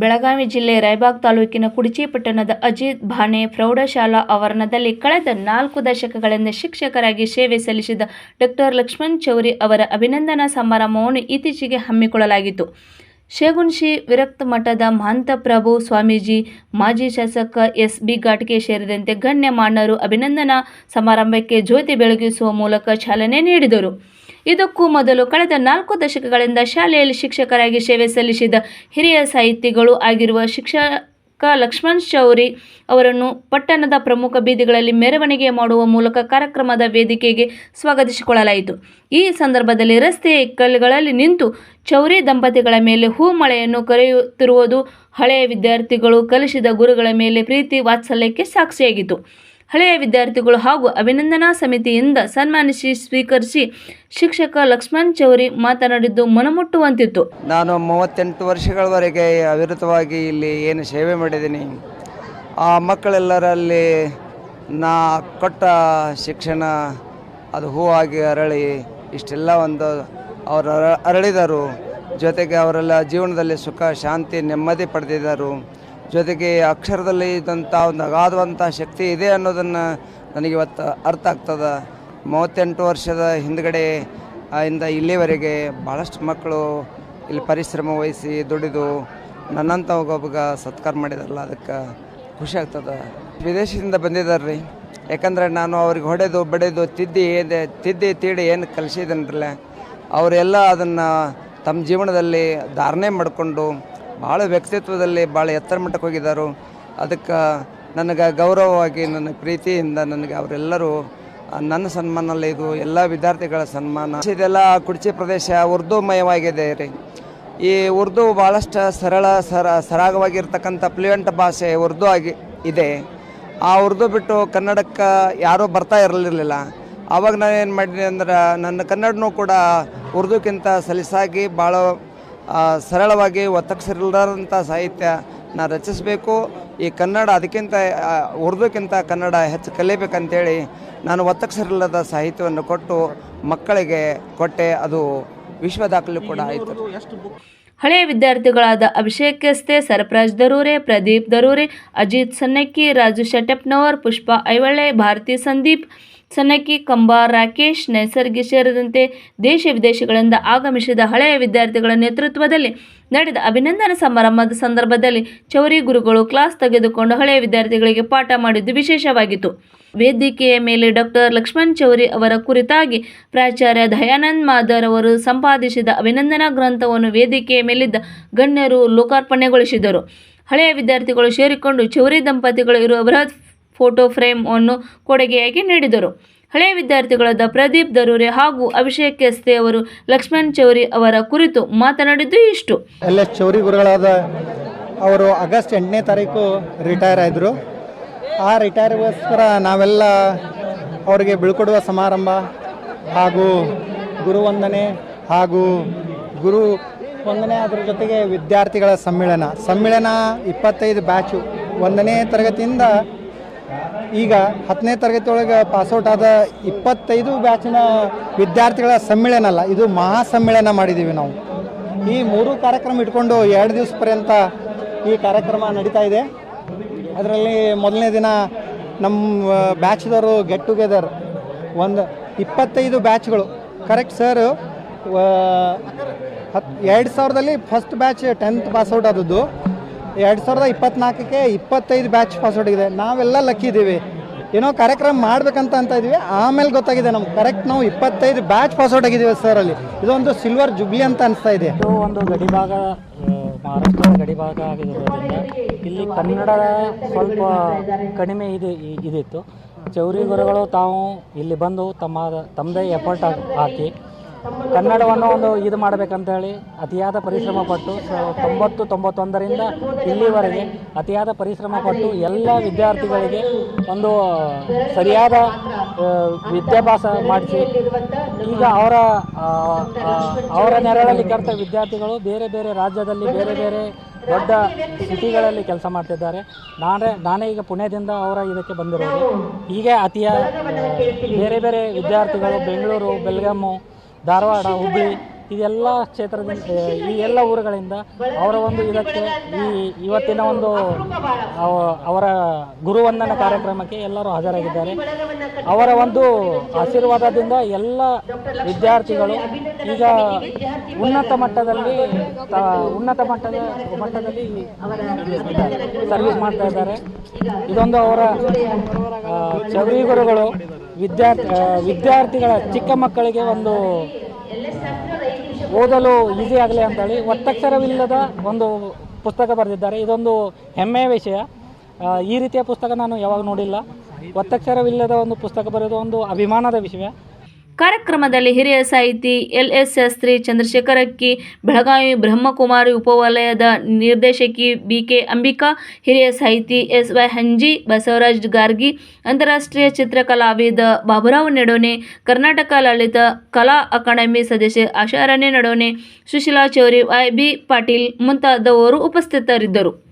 ಬೆಳಗಾವಿ ಜಿಲ್ಲೆ ರಾಯಬಾಗ್ ತಾಲೂಕಿನ ಕುಡಚಿ ಪಟ್ಟಣದ ಅಜಿತ್ ಭಾನೆ ಪ್ರೌಢಶಾಲಾ ಆವರಣದಲ್ಲಿ ಕಳೆದ ನಾಲ್ಕು ದಶಕಗಳಿಂದ ಶಿಕ್ಷಕರಾಗಿ ಸೇವೆ ಸಲ್ಲಿಸಿದ ಡಾಕ್ಟರ್ ಲಕ್ಷ್ಮಣ್ ಚೌರಿ ಅವರ ಅಭಿನಂದನಾ ಸಮಾರಂಭವನ್ನು ಇತ್ತೀಚೆಗೆ ಹಮ್ಮಿಕೊಳ್ಳಲಾಗಿತ್ತು. ಶೇಗುಣಶಿ ವಿರಕ್ತ ಮಠದ ಮಹಂತಪ್ರಭು ಸ್ವಾಮೀಜಿ, ಮಾಜಿ ಶಾಸಕ ಎಸ್. ಬಿ. ಘಾಟ್ಗೆ ಸೇರಿದಂತೆ ಗಣ್ಯಮಾನ್ಯರು ಅಭಿನಂದನಾ ಸಮಾರಂಭಕ್ಕೆ ಜ್ಯೋತಿ ಬೆಳಗಿಸುವ ಮೂಲಕ ಚಾಲನೆ ನೀಡಿದರು. ಇದಕ್ಕೂ ಮೊದಲು ಕಳೆದ ನಾಲ್ಕು ದಶಕಗಳಿಂದ ಶಾಲೆಯಲ್ಲಿ ಶಿಕ್ಷಕರಾಗಿ ಸೇವೆ ಸಲ್ಲಿಸಿದ ಹಿರಿಯ ಸಾಹಿತಿಗಳು ಆಗಿರುವ ಶಿಕ್ಷಕ ಲಕ್ಷ್ಮಣ್ ಚೌರಿ ಅವರನ್ನು ಪಟ್ಟಣದ ಪ್ರಮುಖ ಬೀದಿಗಳಲ್ಲಿ ಮೆರವಣಿಗೆ ಮಾಡುವ ಮೂಲಕ ಕಾರ್ಯಕ್ರಮದ ವೇದಿಕೆಗೆ ಸ್ವಾಗತಿಸಿಕೊಳ್ಳಲಾಯಿತು. ಈ ಸಂದರ್ಭದಲ್ಲಿ ರಸ್ತೆಯ ಇಕ್ಕಲುಗಳಲ್ಲಿ ನಿಂತು ಚೌರಿ ದಂಪತಿಗಳ ಮೇಲೆ ಹೂ ಮಳೆಯನ್ನು ಕರೆಯುತ್ತಿರುವುದು ಹಳೆಯ ವಿದ್ಯಾರ್ಥಿಗಳು ಕಲಿಸಿದ ಗುರುಗಳ ಮೇಲೆ ಪ್ರೀತಿ ವಾತ್ಸಲ್ಯಕ್ಕೆ ಸಾಕ್ಷಿಯಾಗಿತ್ತು. ಹಳೆಯ ವಿದ್ಯಾರ್ಥಿಗಳು ಹಾಗೂ ಅಭಿನಂದನಾ ಸಮಿತಿಯಿಂದ ಸನ್ಮಾನಿಸಿ ಸ್ವೀಕರಿಸಿ ಶಿಕ್ಷಕ ಲಕ್ಷ್ಮಣ್ ಚೌರಿ ಮಾತನಾಡಿದ್ದು ಮನಮುಟ್ಟುವಂತಿತ್ತು. ನಾನು ಮೂವತ್ತೆಂಟು ವರ್ಷಗಳವರೆಗೆ ಅವಿರತವಾಗಿ ಇಲ್ಲಿ ಏನು ಸೇವೆ ಮಾಡಿದ್ದೀನಿ. ಆ ಮಕ್ಕಳೆಲ್ಲರಲ್ಲಿ ನಾ ಕೊಟ್ಟ ಶಿಕ್ಷಣ, ಅದು ಹೂವಾಗಿ ಅರಳಿ ಇಷ್ಟೆಲ್ಲ ಒಂದು ಅವರು ಅರ- ಅರಳಿದರು. ಜೊತೆಗೆ ಅವರೆಲ್ಲ ಜೀವನದಲ್ಲಿ ಸುಖ, ಶಾಂತಿ, ನೆಮ್ಮದಿ ಪಡೆದಿದ್ದರು. ಜೊತೆಗೆ ಅಕ್ಷರದಲ್ಲಿ ಇದ್ದಂಥ ಒಂದು ಅಗಾಧವಂಥ ಶಕ್ತಿ ಇದೆ ಅನ್ನೋದನ್ನು ನನಗೆ ಇವತ್ತು ಅರ್ಥ ಆಗ್ತದೆ. ಮೂವತ್ತೆಂಟು ವರ್ಷದ ಹಿಂದ್ಗಡೆ ಇಂದ ಇಲ್ಲಿವರೆಗೆ ಭಾಳಷ್ಟು ಮಕ್ಕಳು ಇಲ್ಲಿ ಪರಿಶ್ರಮ ವಹಿಸಿ ದುಡಿದು ನನ್ನಂಥ ಒಬ್ಬೊಬ್ಬಗ ಸತ್ಕಾರ ಮಾಡಿದಾರಲ್ಲ, ಅದಕ್ಕೆ ಖುಷಿ ಆಗ್ತದೆ. ವಿದೇಶದಿಂದ ಬಂದಿದ್ದಾರೆ ರೀ ಯಾಕಂದರೆ ನಾನು ಅವ್ರಿಗೆ ಹೊಡೆದು ಬಡೆದು ತಿದ್ದಿ ತಿದ್ದಿ ತೀಡಿ ಏನು ಕಲಿಸಿದನ್ರಲ್ಲ ಅವರೆಲ್ಲ ಅದನ್ನು ತಮ್ಮ ಜೀವನದಲ್ಲಿ ಧಾರಣೆ ಮಾಡಿಕೊಂಡು ಭಾಳ ವ್ಯಕ್ತಿತ್ವದಲ್ಲಿ ಭಾಳ ಎತ್ತರ ಮಟ್ಟಕ್ಕೆ ಹೋಗಿದ್ದಾರೆ. ಅದಕ್ಕೆ ನನಗೆ ಗೌರವವಾಗಿ ನನ್ನ ಪ್ರೀತಿಯಿಂದ ನನಗೆ ಅವರೆಲ್ಲರೂ ನನ್ನ ಸನ್ಮಾನಲ್ಲ ಇದು ಎಲ್ಲ ವಿದ್ಯಾರ್ಥಿಗಳ ಸನ್ಮಾನ. ಇದೆಲ್ಲ ಕುಡ್ಚಿ ಪ್ರದೇಶ ಉರ್ದುಮಯವಾಗಿದೆ ರೀ. ಈ ಉರ್ದು ಭಾಳಷ್ಟು ಸರಳ, ಸರ, ಸರಾಗವಾಗಿರ್ತಕ್ಕಂಥ ಫ್ಲೂಯೆಂಟ್ ಭಾಷೆ ಉರ್ದು ಆಗಿ ಇದೆ. ಆ ಉರ್ದು ಬಿಟ್ಟು ಕನ್ನಡಕ್ಕೆ ಯಾರೂ ಬರ್ತಾ ಇರಲಿರಲಿಲ್ಲ. ಆವಾಗ ನಾನು ಏನು ಮಾಡಿದೆ ಅಂದ್ರೆ, ನನ್ನ ಕನ್ನಡನೂ ಕೂಡ ಉರ್ದುಕ್ಕಿಂತ ಸಲೀಸಾಗಿ ಭಾಳ ಸರಳವಾಗಿ ಒತ್ತಕ್ಷರಿಲ್ಲದಂಥ ಸಾಹಿತ್ಯ ನಾ ರಚಿಸಬೇಕು. ಈ ಕನ್ನಡ ಅದಕ್ಕಿಂತ ಉರ್ದುಕ್ಕಿಂತ ಕನ್ನಡ ಹೆಚ್ಚು ಕಲಿಯಬೇಕಂತೇಳಿ ನಾನು ಒತ್ತಕ್ಷರಿಲ್ಲದ ಸಾಹಿತ್ಯವನ್ನು ಕೊಟ್ಟು ಮಕ್ಕಳಿಗೆ ಕೊಟ್ಟೆ. ಅದು ವಿಶ್ವ ದಾಖಲೆ ಕೂಡ ಆಯಿತು. ಹಳೆಯ ವಿದ್ಯಾರ್ಥಿಗಳಾದ ಅಭಿಷೇಕ್ ಕೆಸ್ತೆ ಸರಪ್ರಾಜ್ ದರೂರೆ ಪ್ರದೀಪ್ ದರೂರೆ ಅಜಿತ್ ಸನ್ನಕ್ಕಿ ರಾಜು ಶೆಟ್ಟಪ್ನವರ್ ಪುಷ್ಪ ಐವಳ್ಳೆ ಭಾರತಿ ಸಂದೀಪ್ ಸನ್ನಕ್ಕಿ ಕಂಬ, ರಾಕೇಶ್ ನೈಸರ್ಗಿ ಸೇರಿದಂತೆ ದೇಶ ವಿದೇಶಗಳಿಂದ ಆಗಮಿಸಿದ ಹಳೆಯ ವಿದ್ಯಾರ್ಥಿಗಳ ನೇತೃತ್ವದಲ್ಲಿ ನಡೆದ ಅಭಿನಂದನಾ ಸಮಾರಂಭದ ಸಂದರ್ಭದಲ್ಲಿ ಚೌರಿ ಗುರುಗಳು ಕ್ಲಾಸ್ ತೆಗೆದುಕೊಂಡು ಹಳೆಯ ವಿದ್ಯಾರ್ಥಿಗಳಿಗೆ ಪಾಠ ಮಾಡಿದ್ದು ವಿಶೇಷವಾಗಿತ್ತು. ವೇದಿಕೆಯ ಮೇಲೆ ಡಾಕ್ಟರ್ ಲಕ್ಷ್ಮಣ್ ಚೌರಿ ಅವರ ಕುರಿತಾಗಿ ಪ್ರಾಚಾರ್ಯ ದಯಾನಂದ್ ಮಾದರ್ ಅವರು ಸಂಪಾದಿಸಿದ ಅಭಿನಂದನಾ ಗ್ರಂಥವನ್ನು ವೇದಿಕೆಯ ಮೇಲಿದ್ದ ಗಣ್ಯರು ಲೋಕಾರ್ಪಣೆಗೊಳಿಸಿದರು. ಹಳೆಯ ವಿದ್ಯಾರ್ಥಿಗಳು ಸೇರಿಕೊಂಡು ಚೌರಿ ದಂಪತಿಗಳು ಇರುವ ಬೃಹತ್ ಫೋಟೋ ಫ್ರೇಮ್ ಅನ್ನು ಕೊಡುಗೆಯಾಗಿ ನೀಡಿದರು. ಹಳೆಯ ವಿದ್ಯಾರ್ಥಿಗಳಾದ ಪ್ರದೀಪ್ ದರೂರೆ ಹಾಗೂ ಅಭಿಷೇಕ್ ಕೆಸ್ತೆ ಅವರು, ಲಕ್ಷ್ಮಣ್ ಚೌರಿ ಅವರ ಕುರಿತು ಮಾತನಾಡಿದ್ದು ಇಷ್ಟು. ಎಲ್ ಚೌರಿ ಗುರುಗಳಾದ ಅವರು ಆಗಸ್ಟ್ ಎಂಟನೇ ತಾರೀಕು ರಿಟೈರ್ ಆದರು. ಆ ರಿಟೈರ್ಗೋಸ್ಕರ ನಾವೆಲ್ಲ ಅವರಿಗೆ ಬೀಳ್ಕೊಡುವ ಸಮಾರಂಭ ಹಾಗೂ ಗುರುವಂದನೆ ಹಾಗೂ ಗುರು ವಂದನೆ ಅದರ ಜೊತೆಗೆ ವಿದ್ಯಾರ್ಥಿಗಳ ಸಮ್ಮೇಳನ. ಸಮ್ಮೇಳನ ಇಪ್ಪತ್ತೈದು ಬ್ಯಾಚು ಒಂದನೇ ತರಗತಿಯಿಂದ ಈಗ ಹತ್ತನೇ ತರಗತಿ ಒಳಗೆ ಪಾಸ್ಔಟ್ ಆದ ಇಪ್ಪತ್ತೈದು ಬ್ಯಾಚಿನ ವಿದ್ಯಾರ್ಥಿಗಳ ಸಮ್ಮೇಳನ ಅಲ್ಲ, ಇದು ಮಹಾ ಸಮ್ಮೇಳನ ಮಾಡಿದ್ದೀವಿ ನಾವು. ಈ ಮೂರು ಕಾರ್ಯಕ್ರಮ ಇಟ್ಕೊಂಡು ಎರಡು ದಿವಸ ಪರ್ಯಂತ ಈ ಕಾರ್ಯಕ್ರಮ ನಡೀತಾ ಇದೆ. ಅದರಲ್ಲಿ ಮೊದಲನೇ ದಿನ ನಮ್ಮ ಬ್ಯಾಚ್ದವರು ಗೆಟ್ ಟುಗೆದರ್ ಒಂದು ಇಪ್ಪತ್ತೈದು ಬ್ಯಾಚ್ಗಳು ಕರೆಕ್ಟ್ ಸರ್ ಹತ್ತು ಎರಡು ಸಾವಿರದಲ್ಲಿ ಫಸ್ಟ್ ಬ್ಯಾಚ್ ಟೆಂತ್ ಪಾಸ್ಔಟ್ ಆದದ್ದು. ಎರಡು ಸಾವಿರದ ಇಪ್ಪತ್ನಾಲ್ಕಕ್ಕೆ ಇಪ್ಪತ್ತೈದು ಬ್ಯಾಚ್ ಪಾಸ್ವರ್ಡ್ ಇದೆ ನಾವೆಲ್ಲ ಲಕ್ಕಿದ್ದೀವಿ ಏನೋ ಕಾರ್ಯಕ್ರಮ ಮಾಡ್ಬೇಕಂತ ಅಂತ ಇದ್ದೀವಿ ಆಮೇಲೆ ಗೊತ್ತಾಗಿದೆ ನಮ್ಗೆ. ಕರೆಕ್ಟ್ ನಾವು ಇಪ್ಪತ್ತೈದು ಬ್ಯಾಚ್ ಪಾಸ್ಔಟ್ ಆಗಿದ್ದೀವಿ ಸರ್ ಅಲ್ಲಿ. ಇದೊಂದು ಸಿಲ್ವರ್ ಜುಬ್ಲಿ ಅಂತ ಅನಿಸ್ತಾ ಇದೆ. ಒಂದು ಗಡಿಭಾಗ ಮಹಾರಾಷ್ಟ್ರದ ಗಡಿಭಾಗ ಆಗಿರೋದ್ರಿಂದ ಇಲ್ಲಿ ಕನ್ನಡ ಸ್ವಲ್ಪ ಕಡಿಮೆ ಇದೆ ಇದಿತ್ತು. ಚೌರಿ ಗುರುಗಳು ತಾವು ಇಲ್ಲಿ ಬಂದು ತಮ್ಮ, ತಮ್ಮದೇ ಎಫರ್ಟ್ ಹಾಕಿ ಕನ್ನಡವನ್ನು ಒಂದು ಇದು ಮಾಡಬೇಕಂತ ಹೇಳಿ ಅತಿಯಾದ ಪರಿಶ್ರಮ ಪಟ್ಟು ತೊಂಬತ್ತು ತೊಂಬತ್ತೊಂದರಿಂದ ಇಲ್ಲಿವರೆಗೆ ಅತಿಯಾದ ಪರಿಶ್ರಮ ಪಟ್ಟು ಎಲ್ಲ ವಿದ್ಯಾರ್ಥಿಗಳಿಗೆ ಒಂದು ಸರಿಯಾದ ವಿದ್ಯಾಭ್ಯಾಸ ಮಾಡಿಸಿ. ಈಗ ಅವರ ಅವರ ನೆರಳಲ್ಲಿ ಕರ್ತ ವಿದ್ಯಾರ್ಥಿಗಳು ಬೇರೆ ಬೇರೆ ರಾಜ್ಯದಲ್ಲಿ ಬೇರೆ ಬೇರೆ ದೊಡ್ಡ ಸಿಟಿಗಳಲ್ಲಿ ಕೆಲಸ ಮಾಡ್ತಿದ್ದಾರೆ. ನಾನೇ ನಾನೇ ಈಗ ಪುಣೆದಿಂದ ಅವರ ಇದಕ್ಕೆ ಬಂದಿರೋದು. ಹೀಗೆ ಅತಿಯ ಬೇರೆ ಬೇರೆ ವಿದ್ಯಾರ್ಥಿಗಳು ಬೆಂಗಳೂರು ಬೆಲ್ಗಾಮು ધારવાડા હુબળી ಇದೆಲ್ಲ ಕ್ಷೇತ್ರದಿಂದ, ಈ ಎಲ್ಲ ಊರುಗಳಿಂದ ಅವರ ಒಂದು ಇದಕ್ಕೆ ಈ ಇವತ್ತಿನ ಒಂದು ಅವ- ಅವರ ಗುರುವಂದನ ಕಾರ್ಯಕ್ರಮಕ್ಕೆ ಎಲ್ಲರೂ ಹಾಜರಾಗಿದ್ದಾರೆ. ಅವರ ಒಂದು ಆಶೀರ್ವಾದದಿಂದ ಎಲ್ಲ ವಿದ್ಯಾರ್ಥಿಗಳು ಈಗ ಉನ್ನತ ಮಟ್ಟದಲ್ಲಿ ಉನ್ನತ ಮಟ್ಟದ, ಮಟ್ಟದಲ್ಲಿ ಸರ್ವಿಸ್ ಮಾಡ್ತಾ ಇದ್ದಾರೆ. ಇದೊಂದು ಅವರ ಚವಿ ಗುರುಗಳು, ವಿದ್ಯಾರ್ಥಿ ವಿದ್ಯಾರ್ಥಿಗಳ ಚಿಕ್ಕ ಮಕ್ಕಳಿಗೆ ಒಂದು ಓದಲು ಈಸಿ ಆಗಲಿ ಅಂತೇಳಿ ಒತ್ತಕ್ಷರವಿಲ್ಲದ ಒಂದು ಪುಸ್ತಕ ಬರೆದಿದ್ದಾರೆ. ಇದೊಂದು ಹೆಮ್ಮೆಯ ವಿಷಯ. ಈ ರೀತಿಯ ಪುಸ್ತಕ ನಾನು ಯಾವಾಗ ನೋಡಿಲ್ಲ. ಒತ್ತಕ್ಷರವಿಲ್ಲದ ಒಂದು ಪುಸ್ತಕ ಬರೆಯೋದು ಒಂದು ಅಭಿಮಾನದ ವಿಷಯ. ಕಾರ್ಯಕ್ರಮದಲ್ಲಿ ಹಿರಿಯ ಸಾಹಿತಿ ಎಲ್ ಎಸ್ ಶಾಸ್ತ್ರಿ ಚಂದ್ರಶೇಖರ್ ಅಕ್ಕಿ, ಬೆಳಗಾವಿ ಬ್ರಹ್ಮಕುಮಾರಿ ಉಪವಲಯದ ನಿರ್ದೇಶಕಿ ಬಿ ಕೆ ಅಂಬಿಕಾ, ಹಿರಿಯ ಸಾಹಿತಿ ಎಸ್ ವೈ ಹಂಜಿ, ಬಸವರಾಜ್ ಗಾರ್ಗಿ, ಅಂತಾರಾಷ್ಟ್ರೀಯ ಚಿತ್ರಕಲಾವಿದ ಬಾಬುರಾವ್ ನೆಡೋನೆ, ಕರ್ನಾಟಕ ಲಲಿತ ಕಲಾ ಅಕಾಡೆಮಿ ಸದಸ್ಯೆ ಆಶಾರಾಣಿ ನಡೋನೆ, ಸುಶೀಲಾ ಚೌರಿ, ವೈ ಬಿ ಪಾಟೀಲ್ ಮುಂತಾದವರು ಉಪಸ್ಥಿತರಿದ್ದರು.